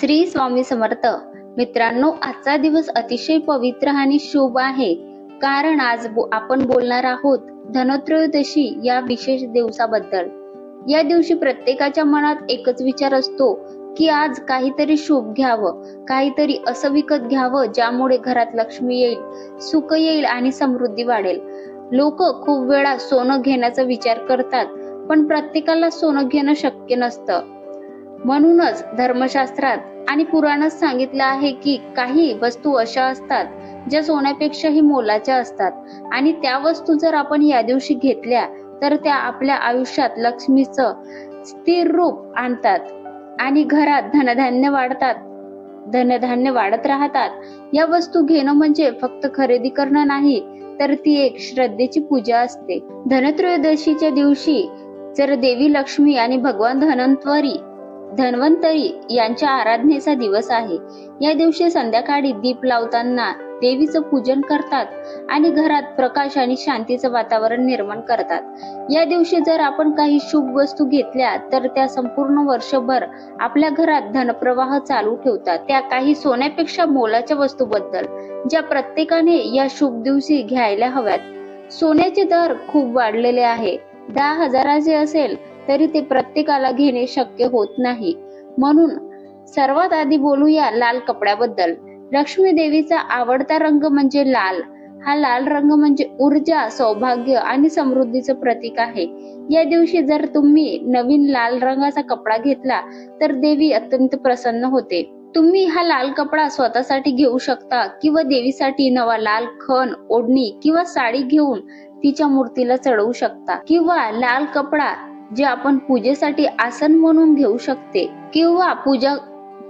श्री स्वामी समर्थ. मित्रांनो आजचा दिवस अतिशय पवित्र आणि शुभ आहे. कारण आज आपण बोलणार आहोत धनत्रयोदशी या विशेष दिवसाबद्दल. या दिवशी प्रत्येकाच्या मनात एकच विचार असतो की आज काहीतरी शुभ घ्यावं काहीतरी असं विकत घ्यावं ज्यामुळे घरात लक्ष्मी येईल सुख येईल आणि समृद्धी वाढेल. लोक खूप वेळा सोनं घेण्याचा विचार करतात पण प्रत्येकाला सोनं घेणं शक्य नसतं. म्हणूनच धर्मशास्त्रात आणि पुराणात सांगितलं आहे की काही वस्तू अशा असतात ज्या सोन्यापेक्षाही मोलाच्या असतात. आणि त्या वस्तू जर आपण या दिवशी घेतल्या तर त्या आपल्या आयुष्यात लक्ष्मीचं स्थिर रूप आणतात आणि घरात धनधान्य वाढतात. धनधान्य वाढत राहतात. या वस्तू घेणं म्हणजे फक्त खरेदी करणं नाही तर ती एक श्रद्धेची पूजा असते. धनत्रयोदशीच्या दिवशी जर देवी लक्ष्मी आणि भगवान धनंतरी धन्वंतरी यांच्या आराधनेचा दिवस आहे. या दिवशी संध्याकाळी दीप लावताना देवीचं पूजन करतात आणि घरात प्रकाश आणि शांतीचं वातावरण निर्माण करतात. या दिवशी जर आपण काही शुभ वस्तू घेतल्या तर त्या संपूर्ण वर्षभर आपल्या घरात धनप्रवाह चालू ठेवतात. त्या काही सोन्यापेक्षा मोलाच्या वस्तूबद्दल ज्या प्रत्येकाने या शुभ दिवशी घ्यायला हव्यात. सोन्याचे दर खूप वाढलेले आहे. दहा हजाराचे असेल तरी ते प्रत्येकाला घेणे शक्य होत नाही. म्हणून सर्वात आधी बोलूया लाल कपड्याबद्दल. लक्ष्मी देवीचा आवडता रंग म्हणजे लाल. हा लाल रंग म्हणजे ऊर्जा सौभाग्य आणि समृद्धीचं प्रतीक आहे. या दिवशी जर तुम्ही नवीन लाल रंगाचा कपडा घेतला तर देवी अत्यंत प्रसन्न होते. तुम्ही हा लाल कपडा स्वतःसाठी घेऊ शकता किंवा देवीसाठी नवा लाल खण ओढणी किंवा साडी घेऊन तिच्या मूर्तीला चढवू शकता किंवा लाल कपडा जे आपण पूजेसाठी आसन म्हणून घेऊ शकते किंवा पूजा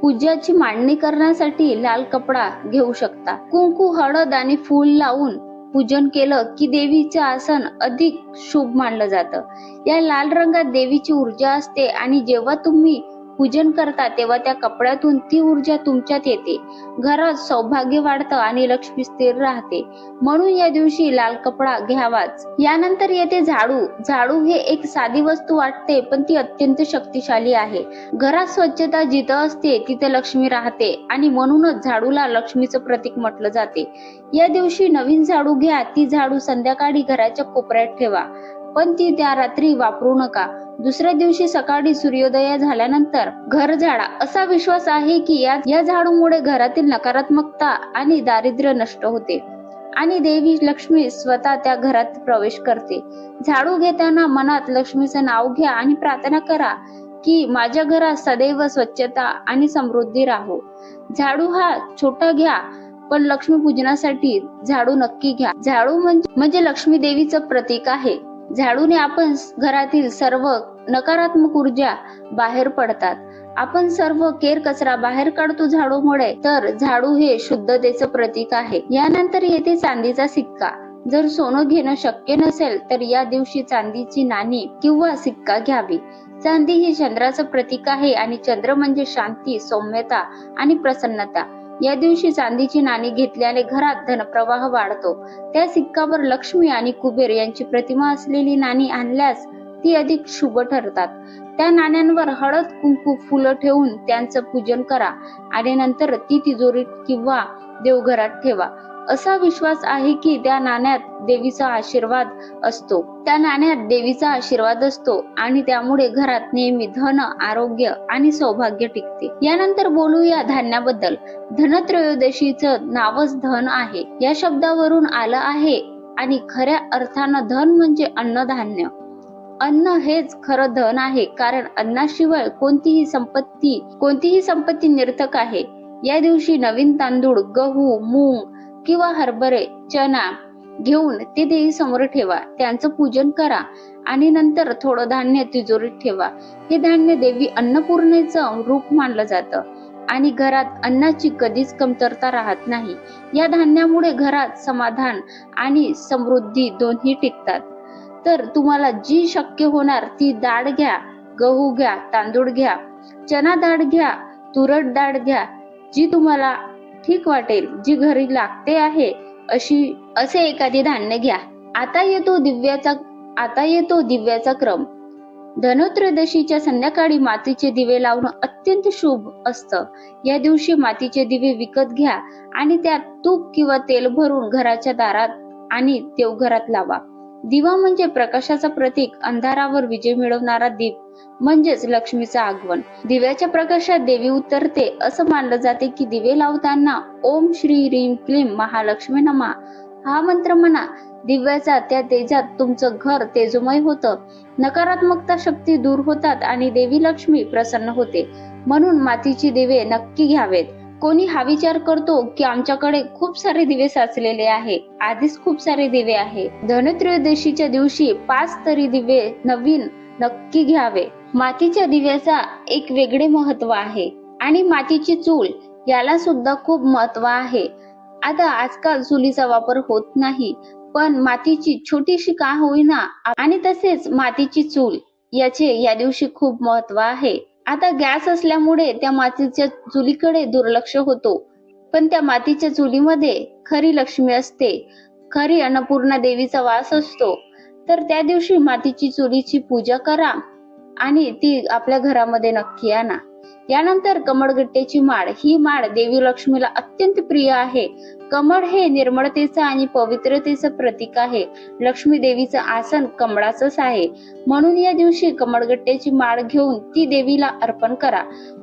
पूजाची मांडणी करण्यासाठी लाल कपडा घेऊ शकता. कुंकू हळद आणि फूल लावून पूजन केलं की देवीचं आसन अधिक शुभ मानलं जातं. या लाल रंगात देवीची ऊर्जा असते आणि जेव्हा तुम्ही पूजन करता तेव्हा त्या कपड्यातून ती ऊर्जा तुमच्यात येते. घरात सौभाग्य वाढतं आणि लक्ष्मी स्थिर राहते. म्हणून या दिवशी लाल कपडा घ्यावाच. यानंतर येते झाडू. झाडू हे एक साधी वस्तू वाटते पण ती अत्यंत शक्तिशाली आहे. घरात स्वच्छता जिथं असते तिथे लक्ष्मी राहते आणि म्हणूनच झाडूला लक्ष्मीचं प्रतीक म्हटलं जाते. या दिवशी नवीन झाडू घ्या. ती झाडू संध्याकाळी घराच्या कोपऱ्यात ठेवा. पण ती त्या रात्री वापरू नका. दुसऱ्या दिवशी सकाळी सूर्योदय झाल्यानंतर घर झाडा. असा विश्वास आहे की या या झाडूमुळे घरातील नकारात्मकता आणि दारिद्र्य नष्ट होते. आणि देवी लक्ष्मी स्वतः त्या घरात प्रवेश करते. झाडू घेताना मनात लक्ष्मीचं नाव घ्या आणि प्रार्थना करा की माझ्या घरात सदैव स्वच्छता आणि समृद्धी राहो. झाडू हा छोटा घ्या पण लक्ष्मी पूजनासाठी झाडू नक्की घ्या. झाडू म्हणजे म्हणजे लक्ष्मी देवीचं प्रतीक आहे. झाडूने आपण घरातील सर्व नकारात्मक ऊर्जा बाहेर पडतात. आपण सर्व केर कचरा बाहेर काढतो झाडूमुळे तर झाडू हे शुद्धतेचं प्रतीक आहे. यानंतर येते चांदीचा सिक्का. जर सोनं घेणं शक्य नसेल तर या दिवशी चांदीची नाणी किंवा सिक्का घ्यावी. चांदी ही चंद्राचं प्रतीक आहे आणि चंद्र म्हणजे शांती सौम्यता आणि प्रसन्नता. या दिवशी चांदीची नाणी घेतल्याने घरात धनप्रवाह वाढतो. त्या सिक्कावर लक्ष्मी आणि कुबेर यांची प्रतिमा असलेली नाणी आणल्यास ती अधिक शुभ ठरतात. त्या नाण्यांवर हळद कुंकू फुलं ठेवून त्यांचं पूजन करा आणि नंतर ती तिजोरीत किंवा देवघरात ठेवा. असा विश्वास आहे की त्या नाण्यात देवीचा आशीर्वाद असतो. त्या नाण्यात देवीचा आशीर्वाद असतो आणि त्यामुळे घरात नेहमी धन आरोग्य आणि सौभाग्य टिकते. यानंतर बोलूया धान्याबद्दल. धनत्रयोदशीचं नावच धन आहे. या शब्दावरून आलं आहे आणि खऱ्या अर्थानं धन म्हणजे अन्नधान्य. अन्न हेच खरं धन आहे कारण अन्नाशिवाय कोणतीही संपत्ती कोणतीही संपत्ती निर्थक आहे. या दिवशी नवीन तांदूळ गहू मूग किंवा हरभरे चना घेऊन ते देवी समोर ठेवा. त्यांचं पूजन करा आणि नंतर थोडं धान्य तिजोरीत ठेवा. हे धान्य देवी अन्नपूर्णेचं रूप मानलं जातं आणि घरात अन्नाची कधीच कमतरता राहत नाही. या धान्यामुळे घरात समाधान आणि समृद्धी दोन्ही टिकतात. तर तुम्हाला जी शक्य होणार ती डाळ घ्या गहू घ्या तांदूळ घ्या चना डाळ घ्या तुरट डाळ घ्या जी तुम्हाला ठीक वाटेल जी घरी लागते आहे अशी असे एखादी धान्य घ्या. आता येतो दिव्याचा आता येतो दिव्याचा क्रम. धनोत्रयदशीच्या संध्याकाळी मातीचे दिवे लावणं अत्यंत शुभ असतं. या दिवशी मातीचे दिवे विकत घ्या आणि त्यात तूप किंवा तेल भरून घराच्या दारात आणि देवघरात लावा. दिवा म्हणजे प्रकाशाचा प्रतीक अंधारावर विजय मिळवणारा दीप म्हणजेच लक्ष्मीचं आगमन. दिव्याच्या प्रकाशात देवी उतरते असं मानलं जाते की दिवे लावताना ओम श्री रीम क्लीम महालक्ष्मी नमा. हा मंत्र म्हणा दिव्याचा त्या तेजात तुमचं घर तेजोमय होतं. नकारात्मकता शक्ती दूर होतात आणि देवी लक्ष्मी प्रसन्न होते. म्हणून मातीची दिवे नक्की घ्यावेत. कोणी हा विचार करतो की आमच्याकडे खूप सारे दिवे साचलेले आहे. आधीच खूप सारे दिवे आहे. धनत्रयोदशीच्या दिवशी पाच तरी दिवे नवीन नक्की घ्यावे. मातीच्या दिव्याचा एक वेगळे महत्त्व आहे. आणि मातीची चूल याला सुद्धा खूप महत्त्व आहे. आता आजकाल चुलीचा वापर होत नाही पण मातीची छोटीशी का होईना. आणि तसेच मातीची चूल याचे या दिवशी खूप महत्त्व आहे. आता गॅस असल्यामुळे त्या मातीच्या चुलीकडे दुर्लक्ष होतो. पण त्या मातीच्या चुलीमध्ये खरी लक्ष्मी असते. खरी अन्नपूर्णा देवीचा वास असतो. तर त्या दिवशी मातीची चुलीची पूजा करा आणि ती आपल्या घरामध्ये नक्की आणा. यानंतर कमळगट्ट्याची माळ. ही माळ देवी लक्ष्मीला अत्यंत प्रिय आहे. कमळ हे निर्मळतेचं आणि पवित्रतेचं प्रतीक आहे. लक्ष्मी देवीचं आसन कमळाचंच आहे. म्हणून या दिवशी कमळगट्ट्याची माळ घेऊन ती देवीला अर्पण करा.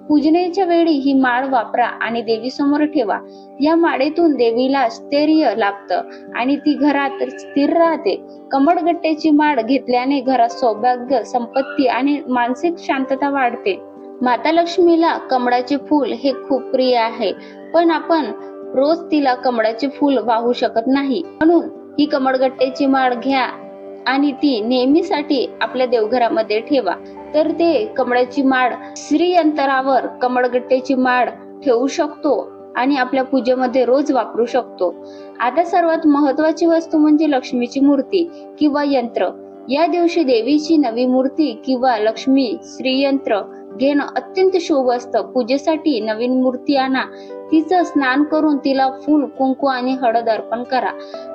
पूजनेच्या वेळी ही माळ वापरा आणि देवी समोर ठेवा. या माळेतून देवीला स्थैर्य लाभतं आणि ती घरात स्थिर राहते. कमळगट्ट्याची माळ घेतल्याने घरात सौभाग्य संपत्ती आणि मानसिक शांतता वाढते. माता लक्ष्मीला कमळाचे फूल हे खूप प्रिय आहे. पण आपण रोज तिला कमळाचे फूल वाहू शकत नाही. म्हणून ही कमळगट्ट्याची माळ घ्या आणि ती नेहमीसाठी आपल्या देवघरामध्ये ठेवा. तर ते कमळाची माळ श्री अंतरावर कमळगट्ट्याची माळ ठेवू शकतो आणि आपल्या पूजेमध्ये रोज वापरू शकतो. आता सर्वात महत्वाची वस्तू म्हणजे लक्ष्मीची मूर्ती किंवा यंत्र. या दिवशी देवीची नवी मूर्ती किंवा लक्ष्मी श्रीयंत्र घेणं अत्यंत शुभ असतं. पूजेसाठी नवीन मूर्ती आणा. तिचं स्नान करून तिला फूल कुंकू आणि हळद अर्पण करा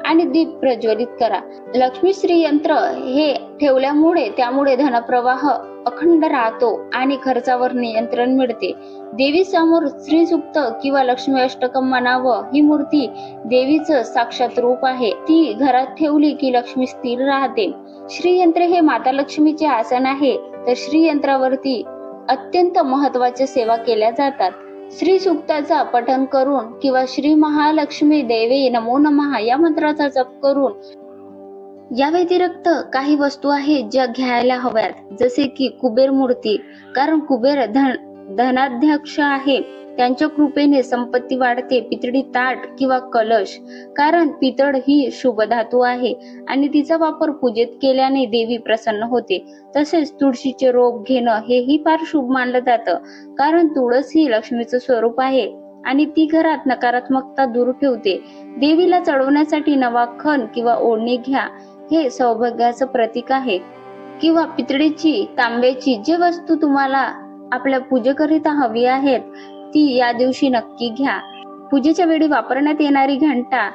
आणि दीप प्रज्वलित करा. लक्ष्मी श्री यंत्र हे ठेवल्यामुळे त्यामुळे धनप्रवाह अखंड राहतो आणि खर्चावर नियंत्रण मिळते. देवी समोर श्री सुक्त किंवा लक्ष्मी अष्टकम म्हणावं ही मूर्ती देवीचं साक्षात रूप आहे. ती घरात ठेवली की लक्ष्मी स्थिर राहते. श्रीयंत्र हे माता लक्ष्मीचे आसन आहे. तर श्रीयंत्रावरती अत्यंत महत्त्वाच्या सेवा केल्या जातात. श्री सुक्ताचा पठन करून किंवा श्री महालक्ष्मी देवी नमो नमहा या मंत्राचा जप करून या व्यतिरिक्त काही वस्तू आहेत ज्या घ्यायला हव्यात. जसे की कुबेर मूर्ती कारण कुबेर धन धनाध्यक्ष आहे. त्यांच्या कृपेने संपत्ती वाढते पितळी ताट किंवा कलश. कारण पितळ ही शुभ धातू आहे आणि तिचा वापर पूजेत केल्याने देवी प्रसन्न होते. तसेच तुळशीचे रोप घेणं हेही फार शुभ मानलं जातं. कारण तुळस ही लक्ष्मीचं स्वरूप आहे आणि ती घरात नकारात्मकता दूर ठेवते. देवीला चढवण्यासाठी नवा खण किंवा ओढणी घ्या हे सौभाग्याचं प्रतीक आहे. किंवा पितळीची तांब्याची जे वस्तू तुम्हाला आपल्या पूजेकरिता हवी आहेत ती या दिवशी नक्की घ्या. पूजेच्या वेळी वापरण्यात येणारी घंटा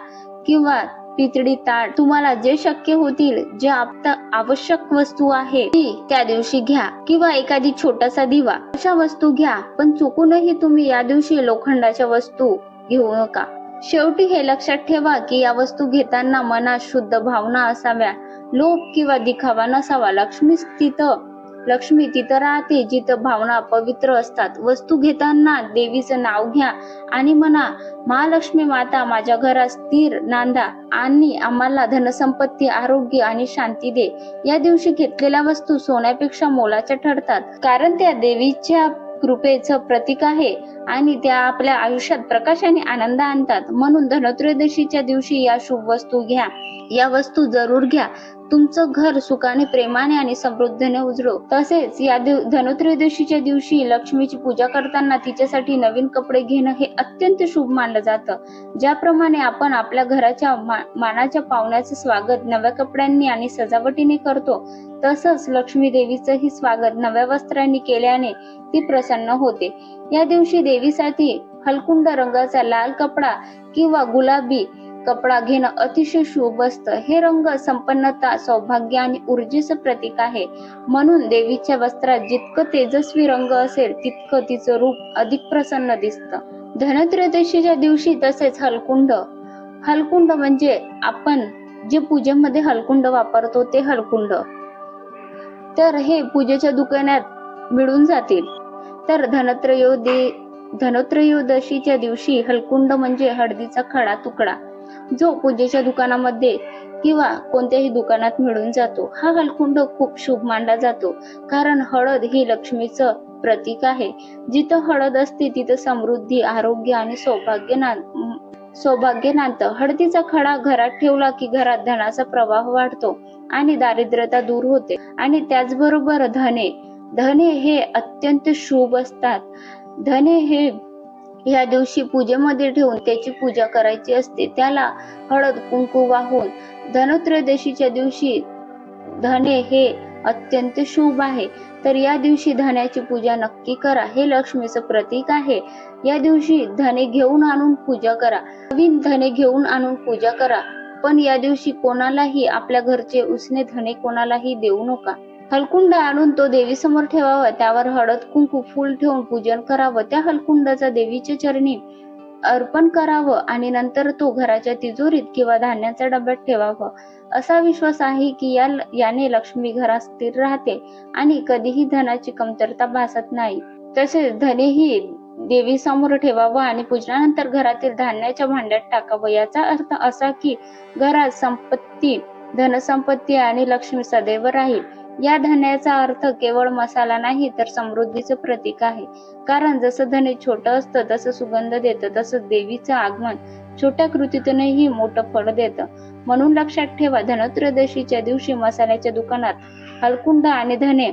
किंवा पितळी ताट तुम्हाला जे शक्य होतील जे आता आवश्यक वस्तू आहे ती त्या दिवशी घ्या किंवा एखादी छोटासा दिवा. अशा वस्तू घ्या पण चुकूनही तुम्ही या दिवशी लोखंडाच्या वस्तू घेऊ नका. शेवटी हे लक्षात ठेवा की या वस्तू घेताना मनात शुद्ध भावना असाव्या. लोभ किंवा दिखावा नसावा. लक्ष्मी तिथं लक्ष्मी तिथं राहते जिथं भावना पवित्र असतात. वस्तू घेताना देवीचं नाव घ्या आणि म्हणा महालक्ष्मी माता माझ्या घरात स्थिर नांदा आणि आम्हाला धनसंपत्ती आरोग्य आणि शांती दे. या दिवशी घेतलेल्या वस्तू सोन्यापेक्षा मोलाच्या ठरतात. कारण त्या देवीच्या कृपेचं प्रतीक आहे. आणि त्या आपल्या आयुष्यात प्रकाशाने आनंद आणतात. म्हणून धनत्रयोदशीच्या दिवशी या शुभ वस्तू घ्या. या वस्तू जरूर घ्या. तुमचं घर सुखाने प्रेमाने आणि समृद्धीने उजळो. तसेच या दिव- धनत्रयोदशीच्या दिवशी लक्ष्मीची पूजा करताना तिच्यासाठी नवीन कपडे घेणं हे अत्यंत शुभ मानलं जातं. ज्याप्रमाणे आपण आपल्या घराच्या मा- मानाच्या पाहुण्याचं स्वागत नव्या कपड्यांनी आणि सजावटीने करतो तसंच लक्ष्मी देवीचंही स्वागत नव्या वस्त्रांनी केल्याने ती प्रसन्न होते. या दिवशी देवीसाठी हलकुंड रंगाचा लाल कपडा किंवा गुलाबी कपडा घेणं अतिशय शुभ असतं. हे रंग संपन्नता सौभाग्य आणि ऊर्जेचं प्रतीक आहे. म्हणून देवीच्या वस्त्रात जितकं तेजस्वी रंग असेल तितकं तिचं रूप अधिक प्रसन्न दिसतं. धनत्रयोदशीच्या दिवशी तसेच हलकुंड. हलकुंड म्हणजे आपण जे पूजेमध्ये हलकुंड वापरतो ते हलकुंड. तर हे पूजेच्या दुकानात मिळून जातील. तर धनत्रयोदे धनत्रयोदशीच्या दिवशी हलकुंड म्हणजे हळदीचा खडा तुकडा. जो पूजेच्या दुकानामध्ये किंवा कोणत्याही दुकानात मिळून जातो. हा हलकुंड खूप शुभ मानला जातो. कारण हळद ही लक्ष्मीचं प्रतीक आहे. जिथं हळद असते तिथं समृद्धी आरोग्य आणि सौभाग्य सौभाग्यनांत. सौभाग्य नांदतं हळदीचा खडा घरात ठेवला की घरात धनाचा प्रवाह वाढतो आणि दारिद्र्यता दूर होते. आणि त्याचबरोबर धने. धने हे अत्यंत शुभ असतात. धने हे या दिवशी पूजेमध्ये ठेवून त्याची पूजा करायची असते. त्याला हळद कुंकू वाहून धनत्रयोदशीच्या दिवशी धने हे अत्यंत शुभ आहे. तर या दिवशी धन्याची पूजा नक्की करा. हे लक्ष्मीचं प्रतीक आहे. या दिवशी धने घेऊन आणून पूजा करा. नवीन धने घेऊन आणून पूजा करा. पण या दिवशी कोणालाही आपल्या घरचे उसने धने कोणालाही देऊ नका. हलकुंड आणून तो देवीसमोर ठेवावा. त्यावर हळद कुंकू फूल ठेवून पूजन करावं. त्या हलकुंडाचा देवीच्या चरणी अर्पण करावं आणि नंतर तो घराच्या तिजोरीत किंवा धान्याच्या डब्यात ठेवावं. असा विश्वास आहे की या याने लक्ष्मी घरात स्थिर राहते आणि कधीही धनाची कमतरता भासत नाही. तसेच धनेही देवी समोर ठेवावं आणि पूजनानंतर घरातील धान्याच्या भांड्यात टाकावं. याचा अर्थ असा की घरात संपत्ती धनसंपत्ती आणि लक्ष्मी सदैव राहील. या धन्याचा अर्थ केवळ मसाला नाही तर समृद्धीचं प्रतीक आहे. कारण जसं धने छोटं असतं तसं सुगंध देतं तसं देवीचं आगमन छोट्या कृतीतूनही मोठं फळ देतं. म्हणून लक्षात ठेवा धनत्रयोदशीच्या दिवशी मसाल्याच्या दुकानात हलकुंड आणि धने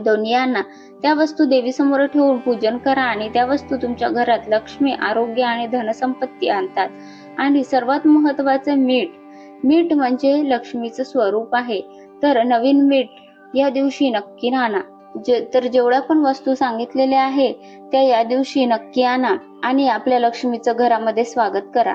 दोन्ही यांना त्या वस्तू देवीसमोर ठेवून पूजन करा आणि त्या वस्तू तुमच्या घरात लक्ष्मी आरोग्य आणि धनसंपत्ती आणतात. आणि सर्वात महत्वाचं मीठ. मीठ म्हणजे लक्ष्मीचं स्वरूप आहे. तर नवीन मीठ या दिवशी नक्की आणा. जे तर जेवढ्या पण वस्तू सांगितलेल्या आहे त्या या दिवशी नक्की आणा आणि आपल्या लक्ष्मीचं घरामध्ये स्वागत करा.